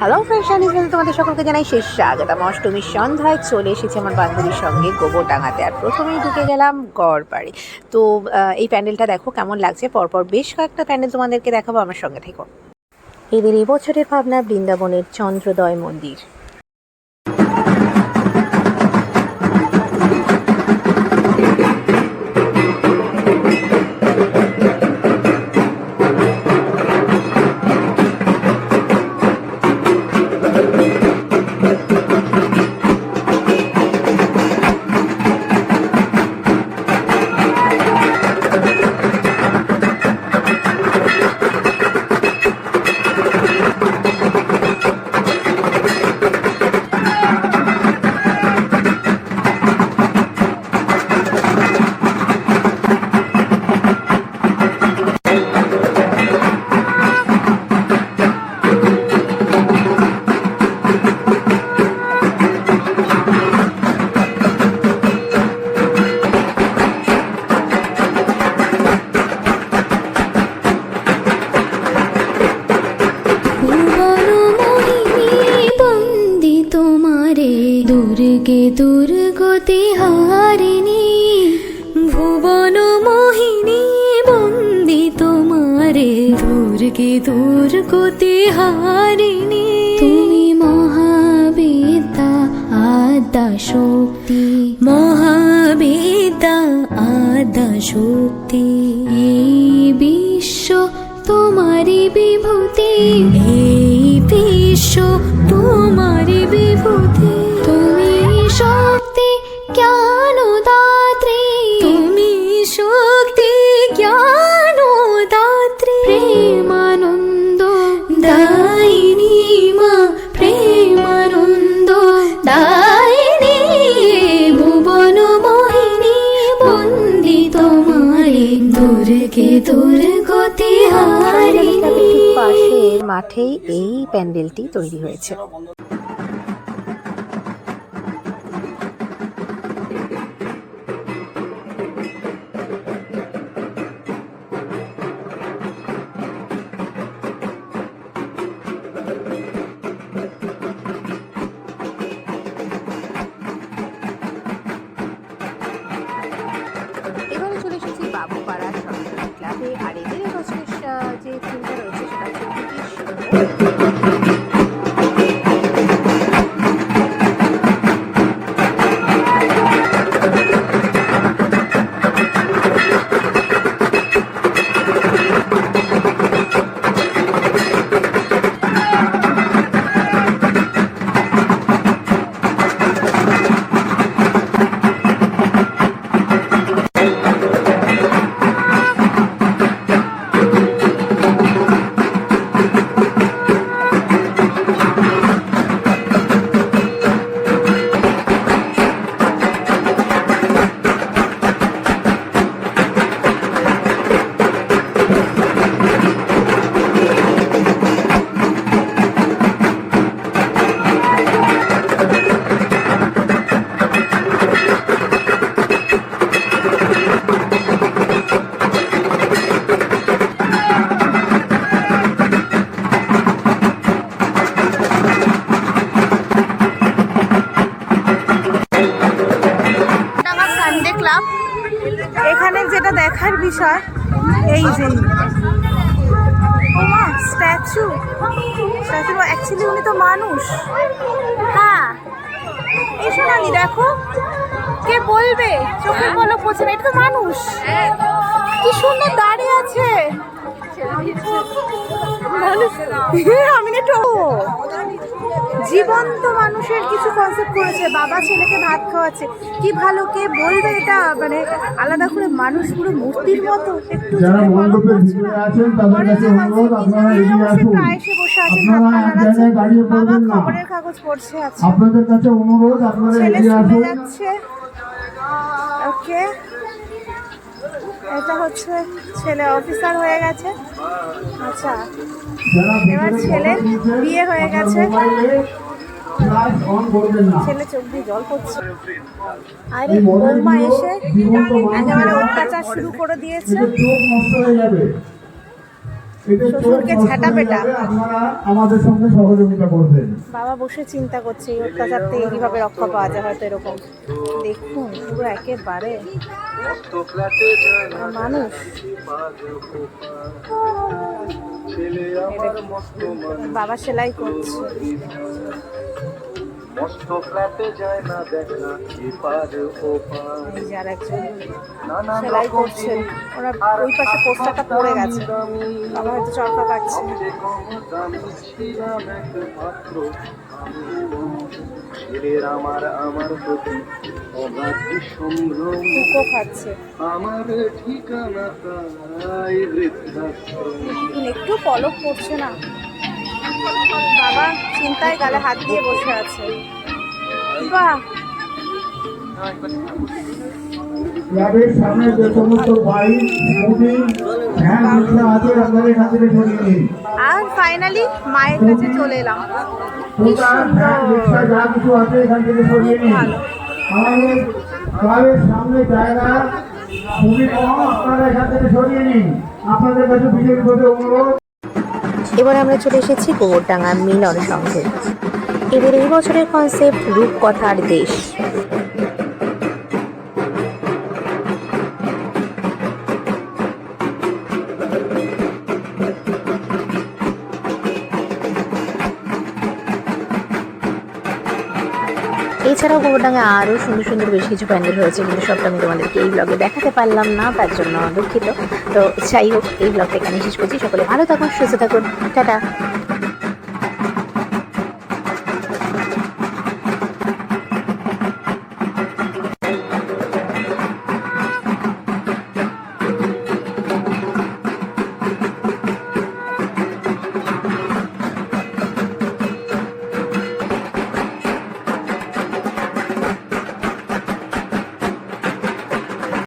Hello friends আমি বলে তোমাদের সকলকে জানাই শেষ স্বাগতম। অষ্টমীর সন্ধ্যায় চলে এসেছি আমার বান্ধবীর সঙ্গে গোবর ডাঙাতে আর প্রথমেই ঢুকে গেলাম গড় বাড়ি তো এই প্যান্ডেলটা দেখো কেমন লাগছে। পরপর বেশ কয়েকটা প্যান্ডেল তোমাদেরকে দেখাবো, আমার সঙ্গে থেকো। এদের এবছরের ভাবনা বৃন্দাবনের চন্দ্রোদয় মন্দির। হারিণী ভুবন মোহিনী বন্দি তোমারে। দুর্গে দুর্গতি হারিণী তুমি মহাবিদ্যা আদা শক্তি। মহাবিদ্যা আদা শক্তি। এই বিশ্ব তোমারি বিভূতি। এই বিশ্ব তোমারি পাশের মাঠেই এই প্যান্ডেলটি তৈরি হয়েছে। দেখার বিষয় এই যে স্ট্যাচু। স্ট্যাচু অ্যাকচুয়ালি উনি তো মানুষ। হ্যাঁ। এই সোনালি দেখো। কে বলবে? চোখের পলক পড়ছে না এটা তো মানুষ। কি সুন্দর দাঁড়িয়ে আছে। মানুষ আমি না একটু জীবন্ত মানুষের কিছু কনসেপ্ট করেছে বাবা ছেলেকে ভাত খাওয়াচ্ছে। কি ভালো কে বলবে এটা? মানে আলাদা করে মানুষ পুরো মূর্তির মতো একটু এসে বসে আছেন বাবা খবরের কাগজ পড়ছে আছে আপনাদের কাছে অনুরোধ আপনারা ছেলে এগিয়ে আসুন। যাচ্ছে। ওকে। এটা হচ্ছে ছেলে অফিসার হয়ে গেছে। আচ্ছা। এবার ছেলের বিয়ে হয়ে গেছে। ছেলে চোখ দিয়ে জল পড়ছে। আরে বৌমা এসে একেবারে অত্যাচার শুরু করে দিয়েছে। হয়ে শ্বশুরকে পেটা। আমাদের সঙ্গে সহযোগিতা করবেন। বাবা বসে চিন্তা করছে এই অত্যাচার থেকে কীভাবে রক্ষা পাওয়া যায় হয়তো এরকম। দেখুন পুরো একেবারে মানুষ। বাবা সেলাই করছে। মস্ত ফ্ল্যাটে যায় না দেখ এপার একজন নানা সেলাই করছেন ওরা ওই পাশে পোস্টারটা পড়ে গেছে। বাবা হয়তো চরকা কাটছে। ছেলের আমার আমার প্রতি অগাধ সম্ভ্রম খাচ্ছে। আমার ঠিকানা তাই বৃদ্ধাশ্রম। একটু পলক পড়ছে না। বাবা চিন্তায় গালে হাত দিয়ে বসে আছে। বাহ। ক্লাবের সামনে যে সমস্ত বাইক স্কুটি ভ্যান রিক্সা আছে আপনারা এখান থেকে নিন আর ফাইনালি মায়ের কাছে চলে এলাম। স্কুটার ভ্যান রিক্সা যা কিছু আছে এখান থেকে সরিয়ে নিন। আমাদের ক্লাবের সামনে জায়গা খুবই কম আপনারা এখান থেকে সরিয়ে নিন। আপনাদের কাছে বিজেপিভাবে অনুরোধ। এবার আমরা চলে এসেছি গোবরডাঙ্গা মিলন সংঘে। এদের এই বছরের কনসেপ্ট রূপকথার দেশ। এছাড়াও গোবরডাঙ্গা আরও সুন্দর সুন্দর বেশ কিছু প্যান্ডেল হয়েছে, কিন্তু সবটা আমি তোমাদেরকে এই ব্লগে দেখাতে পারলাম না, তার জন্য দুঃখিত। তো যাই হোক, এই ব্লগটা এখানে শেষ করছি। সকলে ভালো থাকুন, সুস্থ থাকুন। টাটা।